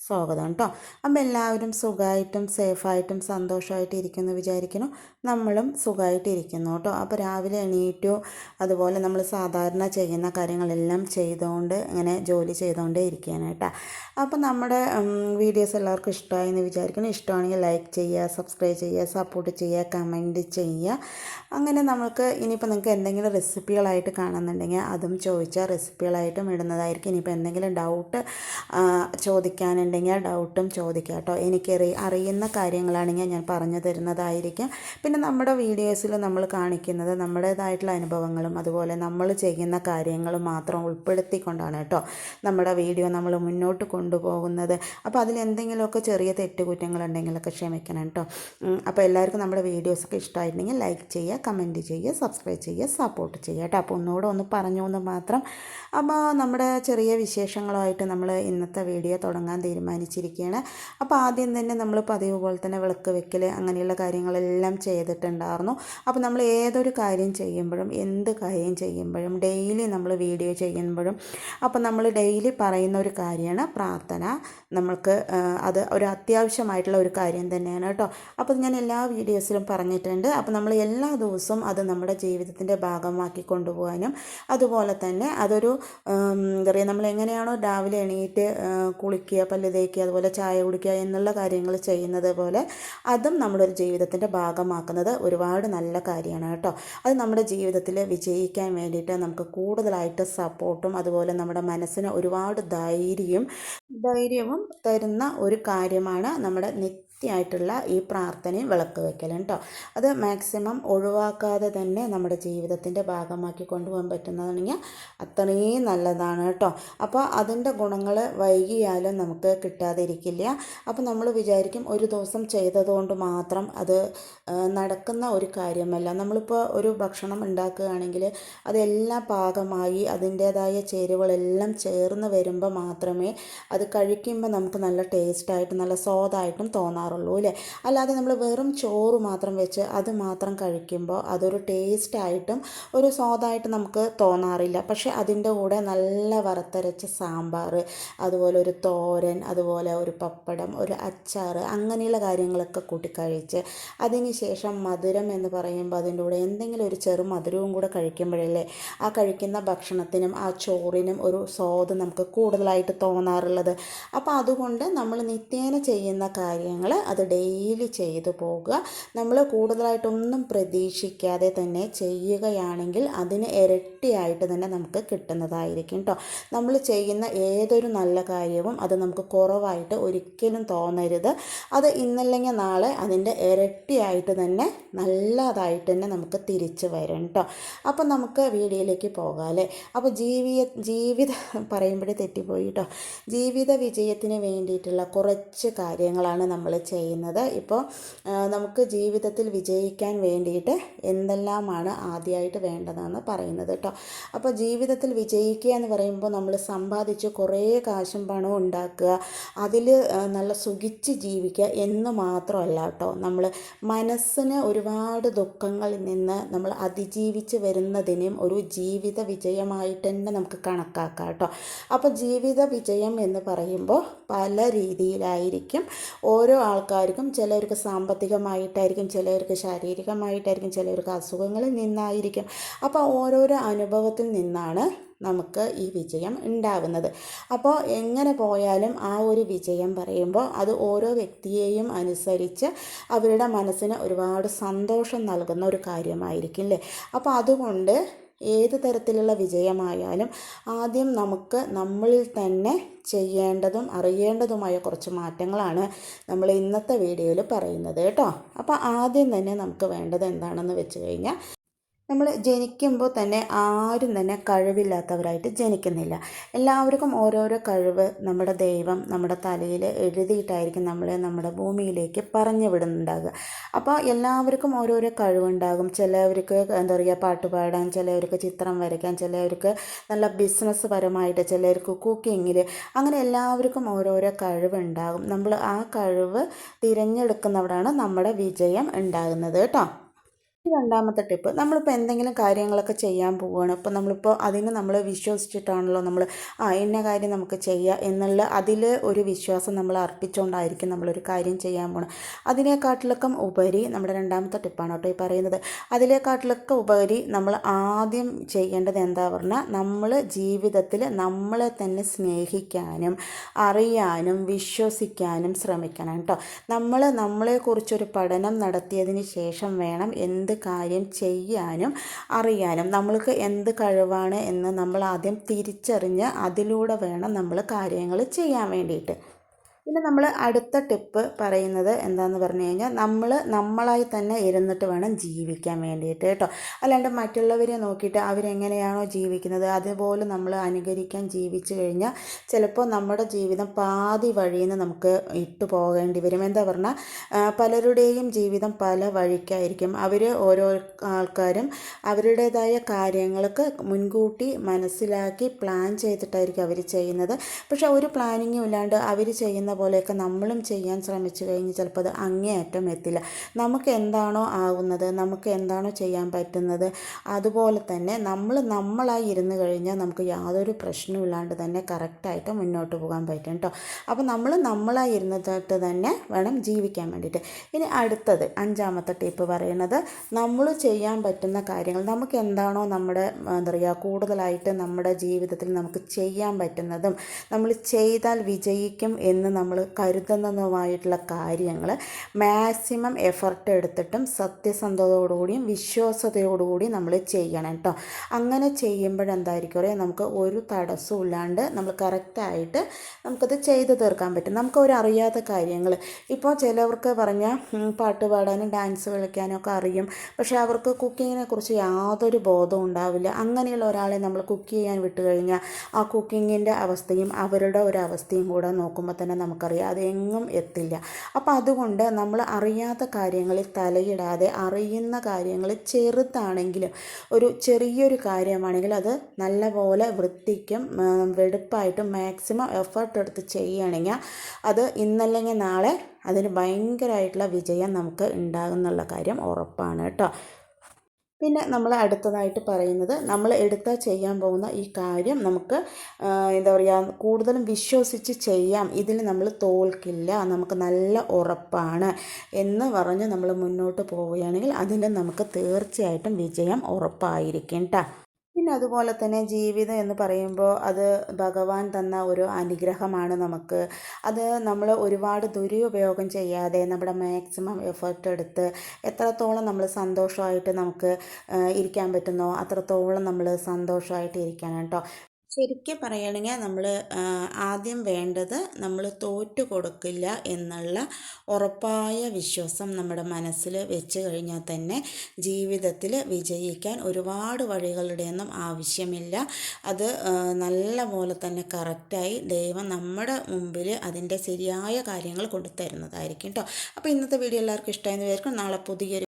സ്വാഗതം കേട്ടോ അപ്പം എല്ലാവരും സുഖമായിട്ടും സേഫായിട്ടും സന്തോഷമായിട്ട് ഇരിക്കുന്നു വിചാരിക്കുന്നു. നമ്മളും സുഖമായിട്ട് ഇരിക്കുന്നു കേട്ടോ അപ്പോൾ രാവിലെ എണീറ്റു അതുപോലെ നമ്മൾ സാധാരണ ചെയ്യുന്ന കാര്യങ്ങളെല്ലാം ചെയ്തുകൊണ്ട് ഇങ്ങനെ ജോലി ചെയ്തുകൊണ്ടേ ഇരിക്കുകയാണ് കേട്ടോ അപ്പോൾ നമ്മുടെ വീഡിയോസ് എല്ലാവർക്കും ഇഷ്ടമായി എന്ന് വിചാരിക്കുന്നു. ഇഷ്ടമാണെങ്കിൽ ലൈക്ക് ചെയ്യുക സബ്സ്ക്രൈബ് ചെയ്യുക സപ്പോർട്ട് ചെയ്യുക കമന്റ് ചെയ്യുക. അങ്ങനെ നമുക്ക് ഇനിയിപ്പോൾ നിങ്ങൾക്ക് എന്തെങ്കിലും റെസിപ്പികളായിട്ട് കാണുന്നുണ്ടെങ്കിൽ അതും ചോദിച്ചാൽ റെസിപ്പികളായിട്ടും ഇടുന്നതായിരിക്കും. ഇനിയിപ്പോൾ എന്തെങ്കിലും ഡൗട്ട് ചോദിക്കാനുണ്ടെങ്കിൽ ഡൗട്ടും ചോദിക്കുക കേട്ടോ. എനിക്ക് അറിയുന്ന കാര്യങ്ങളാണെങ്കിൽ ഞാൻ പറഞ്ഞു തരുന്നതായിരിക്കും. പിന്നെ നമ്മുടെ വീഡിയോസിൽ നമ്മൾ കാണിക്കുന്നത് നമ്മുടേതായിട്ടുള്ള അനുഭവങ്ങളും അതുപോലെ നമ്മൾ ചെയ്യുന്ന കാര്യങ്ങളും മാത്രം ഉൾപ്പെടുത്തിക്കൊണ്ടാണ് കേട്ടോ നമ്മുടെ വീഡിയോ നമ്മൾ മുന്നോട്ട് കൊണ്ടുപോകുന്നത്. അപ്പോൾ അതിൽ എന്തെങ്കിലുമൊക്കെ ചെറിയ തെറ്റുകുറ്റങ്ങളുണ്ടെങ്കിലൊക്കെ ക്ഷമിക്കണം കേട്ടോ. അപ്പോൾ എല്ലാവർക്കും നമ്മുടെ വീഡിയോസൊക്കെ ഇഷ്ടമായിട്ടുണ്ടെങ്കിൽ ലൈക്ക് ചെയ്യുക കമന്റ് ചെയ്യുക സബ്സ്ക്രൈബ് ചെയ്യുക സപ്പോർട്ട് ചെയ്യുക കേട്ടോ. അപ്പോൾ ഒന്നുകൂടെ ഒന്ന് പറഞ്ഞു എന്ന് മാത്രം. അപ്പോൾ നമ്മുടെ ചെറിയ വിശേഷങ്ങളുമായിട്ട് നമ്മൾ ഇന്നത്തെ വീഡിയോ തുടങ്ങാൻ തീരുമാനിച്ചിരിക്കുകയാണ് അപ്പോൾ ആദ്യം തന്നെ നമ്മൾ പതിവ് പോലെ തന്നെ വിളക്ക് വെക്കൽ അങ്ങനെയുള്ള കാര്യങ്ങളെല്ലാം ചെയ്തിട്ടുണ്ടായിരുന്നു. അപ്പോൾ നമ്മൾ ഏതൊരു കാര്യം ചെയ്യുമ്പോഴും എന്ത് കാര്യം ചെയ്യുമ്പോഴും ഡെയിലി നമ്മൾ വീഡിയോ ചെയ്യുമ്പോഴും അപ്പോൾ നമ്മൾ ഡെയിലി പറയുന്ന ഒരു കാര്യമാണ് പ്രാർത്ഥന. നമ്മൾക്ക് അത് ഒരു അത്യാവശ്യമായിട്ടുള്ള ഒരു കാര്യം തന്നെയാണ് കേട്ടോ. അപ്പോൾ ഞാൻ എല്ലാ വീഡിയോസിലും പറഞ്ഞിട്ടുണ്ട്. അപ്പോൾ നമ്മൾ എല്ലാ ദിവസവും അത് നമ്മുടെ ജീവിതത്തിന്റെ ഭാഗമാക്കി കൊണ്ടുപോകാനും അതുപോലെ തന്നെ അതൊരു എന്താ പറയുക നമ്മൾ എങ്ങനെയാണോ രാവിലെ എണീറ്റ് കുളിക്കുക പല്ല് തേക്കുക അതുപോലെ ചായ കുടിക്കുക എന്നുള്ള കാര്യങ്ങൾ ചെയ്യുന്നത് പോലെ അതും നമ്മുടെ ഒരു ജീവിതത്തിന്റെ ഭാഗമാക്കുന്നത് ഒരുപാട് നല്ല കാര്യമാണ് കേട്ടോ. അത് നമ്മുടെ ജീവിതത്തിൽ വിജയിക്കാൻ വേണ്ടിയിട്ട് നമുക്ക് കൂടുതലായിട്ട് സപ്പോർട്ടും അതുപോലെ നമ്മുടെ മനസ്സിന് ഒരുപാട് ധൈര്യം ധൈര്യവും തരുന്ന ഒരു കാര്യമാണ് നമ്മുടെ നിത്യ വൃത്തിയായിട്ടുള്ള ഈ പ്രാർത്ഥനയും വിളക്ക് വെക്കലും കേട്ടോ അത് മാക്സിമം ഒഴിവാക്കാതെ തന്നെ നമ്മുടെ ജീവിതത്തിന്റെ ഭാഗമാക്കി കൊണ്ടുപോകാൻ പറ്റുന്നതാണെങ്കിൽ അത്രയും നല്ലതാണ് കേട്ടോ അപ്പോൾ അതിന്റെ ഗുണങ്ങൾ വൈകിയാലും നമുക്ക് കിട്ടാതിരിക്കില്ല. അപ്പോൾ നമ്മൾ വിചാരിക്കും ഒരു ദിവസം ചെയ്തതുകൊണ്ട് മാത്രം അത് നടക്കുന്ന ഒരു കാര്യമല്ല. നമ്മളിപ്പോൾ ഒരു ഭക്ഷണം ഉണ്ടാക്കുകയാണെങ്കിൽ അതെല്ലാം പാകമായി അതിന്റേതായ ചേരുവകളെല്ലാം ചേർന്ന് വരുമ്പോൾ മാത്രമേ അത് കഴിക്കുമ്പോൾ നമുക്ക് നല്ല ടേസ്റ്റായിട്ടും നല്ല സ്വാദായിട്ടും തോന്നാറുള്ളൂ തോന്നാറുള്ളൂ അല്ലേ? അല്ലാതെ നമ്മൾ വെറും ചോറ് മാത്രം വെച്ച് അത് മാത്രം കഴിക്കുമ്പോൾ അതൊരു ടേസ്റ്റായിട്ടും ഒരു സ്വാദായിട്ട് നമുക്ക് തോന്നാറില്ല. പക്ഷേ അതിന്റെ കൂടെ നല്ല വറുത്തരച്ച സാമ്പാർ അതുപോലെ ഒരു തോരൻ അതുപോലെ ഒരു പപ്പടം ഒരു അച്ചാർ അങ്ങനെയുള്ള കാര്യങ്ങളൊക്കെ കൂട്ടി കഴിച്ച് അതിന് ശേഷം മധുരം എന്ന് പറയുമ്പോൾ അതിന്റെ കൂടെ എന്തെങ്കിലും ഒരു ചെറു മധുരവും കൂടെ കഴിക്കുമ്പോഴല്ലേ ആ കഴിക്കുന്ന ഭക്ഷണത്തിനും ആ ചോറിനും ഒരു സ്വാദ് നമുക്ക് കൂടുതലായിട്ട് തോന്നാറുള്ളത്. അപ്പോൾ അതുകൊണ്ട് നമ്മൾ നിത്യേന ചെയ്യുന്ന കാര്യങ്ങൾ അത് ഡെയിലി ചെയ്തു പോകുക. നമ്മൾ കൂടുതലായിട്ടൊന്നും പ്രതീക്ഷിക്കാതെ തന്നെ ചെയ്യുകയാണെങ്കിൽ അതിന് ഇരട്ടിയായിട്ട് തന്നെ നമുക്ക് കിട്ടുന്നതായിരിക്കും കേട്ടോ നമ്മൾ ചെയ്യുന്ന ഏതൊരു നല്ല കാര്യവും അത് നമുക്ക് കുറവായിട്ട് ഒരിക്കലും തോന്നരുത്. അത് ഇന്നല്ലെങ്കിൽ നാളെ അതിന്റെ ഇരട്ടിയായിട്ട് തന്നെ നല്ലതായിട്ട് തന്നെ നമുക്ക് തിരിച്ചു വരും കേട്ടോ അപ്പോൾ നമുക്ക് വീഡിയോയിലേക്ക് പോകാം അല്ലേ? അപ്പോൾ ജീവിത ജീവിത പറയുമ്പോഴേ തെറ്റിപ്പോയി കേട്ടോ ജീവിത വിജയത്തിന് വേണ്ടിയിട്ടുള്ള കുറച്ച് കാര്യങ്ങളാണ് നമ്മൾ ചെയ്യുന്നത്. ഇപ്പോൾ നമുക്ക് ജീവിതത്തിൽ വിജയിക്കാൻ വേണ്ടിയിട്ട് എന്തെല്ലാമാണ് ആദ്യമായിട്ട് വേണ്ടതെന്ന് പറയുന്നത് കേട്ടോ. അപ്പോൾ ജീവിതത്തിൽ വിജയിക്കുക എന്ന് പറയുമ്പോൾ നമ്മൾ സമ്പാദിച്ച് കുറേ കാശും പണവും ഉണ്ടാക്കുക അതിൽ നല്ല സുഖിച്ച് ജീവിക്കുക എന്ന് മാത്രമല്ല കേട്ടോ. നമ്മൾ മനസ്സിന് ഒരുപാട് ദുഃഖങ്ങളിൽ നിന്ന് നമ്മൾ അതിജീവിച്ച് വരുന്നതിനും ഒരു ജീവിത വിജയമായിട്ട് തന്നെ നമുക്ക് കണക്കാക്കാം കേട്ടോ. അപ്പോൾ ജീവിത വിജയം എന്ന് പറയുമ്പോൾ പല രീതിയിലായിരിക്കും ഓരോ ആൾക്കാർക്കും ചിലർക്ക് സാമ്പത്തികമായിട്ടായിരിക്കും ചിലർക്ക് ശാരീരികമായിട്ടായിരിക്കും ചിലർക്ക് അസുഖങ്ങളിൽ നിന്നായിരിക്കും. അപ്പോൾ ഓരോരോ അനുഭവത്തിൽ നിന്നാണ് നമുക്ക് ഈ വിജയം ഉണ്ടാകുന്നത് അപ്പോൾ എങ്ങനെ പോയാലും ആ ഒരു വിജയം പറയുമ്പോൾ അത് ഓരോ വ്യക്തിയെയും അനുസരിച്ച് അവരുടെ മനസ്സിന് ഒരുപാട് സന്തോഷം നൽകുന്ന ഒരു കാര്യമായിരിക്കും അല്ലേ? അപ്പോൾ അതുകൊണ്ട് ഏത് തരത്തിലുള്ള വിജയമായാലും ആദ്യം നമുക്ക് നമ്മളിൽ തന്നെ ചെയ്യേണ്ടതും അറിയേണ്ടതുമായ കുറച്ച് മാറ്റങ്ങളാണ് നമ്മൾ ഇന്നത്തെ വീഡിയോയിൽ പറയുന്നത് കേട്ടോ. അപ്പോൾ ആദ്യം തന്നെ നമുക്ക് വേണ്ടത് എന്താണെന്ന് വെച്ച് കഴിഞ്ഞാൽ നമ്മൾ ജനിക്കുമ്പോൾ തന്നെ ആരും തന്നെ കഴിവില്ലാത്തവരായിട്ട് ജനിക്കുന്നില്ല. എല്ലാവർക്കും ഓരോരോ കഴിവ് നമ്മുടെ ദൈവം നമ്മുടെ തലയിൽ എഴുതിയിട്ടായിരിക്കും നമ്മളെ നമ്മുടെ ഭൂമിയിലേക്ക് പറഞ്ഞു വിടുന്നുണ്ടാകുക. അപ്പോൾ എല്ലാവർക്കും ഓരോരോ കഴിവുണ്ടാകും. ചിലവർക്ക് എന്താ പറയുക പാട്ട് പാടാൻ ചിലവർക്ക് ചിത്രം വരയ്ക്കാൻ ചിലവർക്ക് നല്ല ബിസിനസ് പരമായിട്ട് ചിലവർക്ക് കുക്കിങ്ങിൽ അങ്ങനെ എല്ലാവർക്കും ഓരോരോ കഴിവുണ്ടാകും. നമ്മൾ ആ കഴിവ് തിരഞ്ഞെടുക്കുന്നവിടാണ് നമ്മുടെ വിജയം ഉണ്ടാകുന്നത് കേട്ടോ. രണ്ടാമത്തെ ടിപ്പ് നമ്മളിപ്പോൾ എന്തെങ്കിലും കാര്യങ്ങളൊക്കെ ചെയ്യാൻ പോവുകയാണ് അപ്പോൾ നമ്മളിപ്പോൾ അതിന് നമ്മൾ വിശ്വസിച്ചിട്ടാണല്ലോ നമ്മൾ ആ ഇന്ന കാര്യം നമുക്ക് ചെയ്യാം എന്നുള്ള അതിൽ ഒരു വിശ്വാസം നമ്മൾ അർപ്പിച്ചുകൊണ്ടായിരിക്കും നമ്മളൊരു കാര്യം ചെയ്യാൻ പോകണം അതിനെക്കാട്ടിലൊക്കെ ഉപരി നമ്മുടെ രണ്ടാമത്തെ ടിപ്പാണ് കേട്ടോ ഈ പറയുന്നത്. അതിലേക്കാട്ടിലൊക്കെ ഉപരി നമ്മൾ ആദ്യം ചെയ്യേണ്ടത് എന്താ പറഞ്ഞാൽ നമ്മൾ ജീവിതത്തിൽ നമ്മളെ തന്നെ സ്നേഹിക്കാനും അറിയാനും വിശ്വസിക്കാനും ശ്രമിക്കണം കേട്ടോ. നമ്മൾ നമ്മളെക്കുറിച്ചൊരു പഠനം നടത്തിയതിന് ശേഷം വേണം എന്ത് കാര്യം ചെയ്യാനും അറിയാനും നമ്മൾക്ക് എന്ത് കഴിവാണ് എന്ന് നമ്മൾ ആദ്യം തിരിച്ചറിഞ്ഞ് അതിലൂടെ വേണം നമ്മൾ കാര്യങ്ങൾ ചെയ്യാൻ വേണ്ടിയിട്ട്. പിന്നെ നമ്മൾ അടുത്ത ടിപ്പ് പറയുന്നത് എന്താണെന്ന് പറഞ്ഞു കഴിഞ്ഞാൽ നമ്മൾ നമ്മളായി തന്നെ ഇരുന്നിട്ട് വേണം ജീവിക്കാൻ വേണ്ടിയിട്ട് കേട്ടോ. അല്ലാണ്ട് മറ്റുള്ളവരെ നോക്കിയിട്ട് അവരെങ്ങനെയാണോ ജീവിക്കുന്നത്? അതുപോലെ നമ്മൾ അനുകരിക്കാൻ ജീവിച്ചു കഴിഞ്ഞാൽ ചിലപ്പോൾ നമ്മുടെ ജീവിതം പാതി വഴിയിൽ നിന്ന് നമുക്ക് ഇട്ടു പോകേണ്ടി വരും. എന്താ പറഞ്ഞാൽ പലരുടെയും ജീവിതം പല വഴിക്കായിരിക്കും. അവർ ഓരോ ആൾക്കാരും അവരുടേതായ കാര്യങ്ങൾക്ക് മുൻകൂട്ടി മനസ്സിലാക്കി പ്ലാൻ ചെയ്തിട്ടായിരിക്കും അവർ ചെയ്യുന്നത്. പക്ഷേ ഒരു പ്ലാനിങ്ങും ഇല്ലാണ്ട് അവർ ചെയ്യുന്ന പോലെയൊക്കെ നമ്മളും ചെയ്യാൻ ശ്രമിച്ചു കഴിഞ്ഞ് ചിലപ്പോൾ അത് അങ്ങേയറ്റം എത്തില്ല. നമുക്ക് എന്താണോ ആവുന്നത് നമുക്ക് എന്താണോ ചെയ്യാൻ പറ്റുന്നത് അതുപോലെ തന്നെ നമ്മൾ നമ്മളായി ഇരുന്ന് കഴിഞ്ഞാൽ നമുക്ക് യാതൊരു പ്രശ്നമില്ലാണ്ട് തന്നെ കറക്റ്റായിട്ട് മുന്നോട്ട് പോകാൻ പറ്റും കേട്ടോ അപ്പോൾ നമ്മൾ നമ്മളായി ഇരുന്നിട്ട് തന്നെ വേണം ജീവിക്കാൻ വേണ്ടിയിട്ട്. ഇനി അടുത്തത് അഞ്ചാമത്തെ ടിപ്പ് പറയുന്നത് നമ്മൾ ചെയ്യാൻ പറ്റുന്ന കാര്യങ്ങൾ നമുക്ക് എന്താണോ നമ്മുടെ എന്താ പറയുക കൂടുതലായിട്ട് നമ്മുടെ ജീവിതത്തിൽ നമുക്ക് ചെയ്യാൻ പറ്റുന്നതും നമ്മൾ ചെയ്താൽ വിജയിക്കും എന്ന് നമ്മൾ നമ്മൾ കരുതുന്നതുമായിട്ടുള്ള കാര്യങ്ങൾ മാക്സിമം എഫർട്ട് എടുത്തിട്ടും സത്യസന്ധതയോടുകൂടിയും വിശ്വാസതയോടുകൂടിയും നമ്മൾ ചെയ്യണം കേട്ടോ അങ്ങനെ ചെയ്യുമ്പോഴെന്തായിരിക്കും അറിയാം? നമുക്ക് ഒരു തടസ്സവും ഇല്ലാണ്ട് നമ്മൾ കറക്റ്റായിട്ട് നമുക്കത് ചെയ്തു തീർക്കാൻ പറ്റും. നമുക്ക് ഒരു അറിയാത്ത കാര്യങ്ങൾ ഇപ്പോൾ ചിലവർക്ക് പറഞ്ഞാൽ പാട്ട് പാടാനും ഡാൻസ് കളിക്കാനും ഒക്കെ അറിയും. പക്ഷേ അവർക്ക് കുക്കിങ്ങിനെ കുറിച്ച് യാതൊരു ബോധവും ഉണ്ടാവില്ല. അങ്ങനെയുള്ള ഒരാളെ നമ്മൾ കുക്ക് ചെയ്യാൻ വിട്ട് കഴിഞ്ഞാൽ ആ കുക്കിങ്ങിന്റെ അവസ്ഥയും അവരുടെ ഒരു അവസ്ഥയും കൂടെ നോക്കുമ്പോൾ തന്നെ നമുക്ക് നമുക്കറിയാം അതെങ്ങും എത്തില്ല. അപ്പോൾ അതുകൊണ്ട് നമ്മൾ അറിയാത്ത കാര്യങ്ങളിൽ തലയിടാതെ അറിയുന്ന കാര്യങ്ങൾ ചെറുതാണെങ്കിലും ഒരു ചെറിയൊരു കാര്യമാണെങ്കിൽ അത് നല്ലപോലെ വൃത്തിക്കും വെടുപ്പായിട്ടും മാക്സിമം എഫേർട്ട് എടുത്ത് ചെയ്യുകയാണെങ്കിൽ അത് ഇന്നല്ലെങ്കിൽ നാളെ അതിന് ഭയങ്കരമായിട്ടുള്ള വിജയം നമുക്ക് ഉണ്ടാകുന്നുള്ള കാര്യം ഉറപ്പാണ് കേട്ടോ. പിന്നെ നമ്മൾ അടുത്തതായിട്ട് പറയുന്നത് നമ്മൾ എടുത്താൽ ചെയ്യാൻ പോകുന്ന ഈ കാര്യം നമുക്ക് എന്താ പറയുക കൂടുതലും വിശ്വസിച്ച് ചെയ്യാം. ഇതിൽ നമ്മൾ തോൽക്കില്ല. നമുക്ക് നല്ല ഉറപ്പാണ് എന്ന് പറഞ്ഞ് നമ്മൾ മുന്നോട്ട് പോവുകയാണെങ്കിൽ അതിന്റെ നമുക്ക് തീർച്ചയായിട്ടും വിജയം ഉറപ്പായിരിക്കും കേട്ടോ പിന്നെ അതുപോലെ തന്നെ ജീവിതം എന്ന് പറയുമ്പോൾ അത് ഭഗവാൻ തന്ന ഒരു അനുഗ്രഹമാണ് നമുക്ക്. അത് നമ്മൾ ഒരുപാട് ദുരുപയോഗം ചെയ്യാതെ നമ്മുടെ മാക്സിമം എഫേർട്ട് എടുത്ത് എത്രത്തോളം നമ്മൾ സന്തോഷമായിട്ട് നമുക്ക് ഇരിക്കാൻ പറ്റുന്നോ അത്രത്തോളം നമ്മൾ സന്തോഷമായിട്ട് ഇരിക്കണം കേട്ടോ. ശരിക്കും പറയുകയാണെങ്കിൽ നമ്മൾ ആദ്യം വേണ്ടത് നമ്മൾ തോറ്റു കൊടുക്കില്ല എന്നുള്ള ഉറപ്പായ വിശ്വാസം നമ്മുടെ മനസ്സിൽ വെച്ച് കഴിഞ്ഞാൽ തന്നെ ജീവിതത്തിൽ വിജയിക്കാൻ ഒരുപാട് വഴികളുടെയൊന്നും ആവശ്യമില്ല. അത് നല്ല പോലെ തന്നെ കറക്റ്റായി ദൈവം നമ്മുടെ മുമ്പിൽ അതിന്റെ ശരിയായ കാര്യങ്ങൾ കൊണ്ടു തരുന്നതായിരിക്കും കേട്ടോ അപ്പോൾ ഇന്നത്തെ വീഡിയോ എല്ലാവർക്കും ഇഷ്ടമായെന്ന് വിചാരിക്കും നാളെ പുതിയൊരു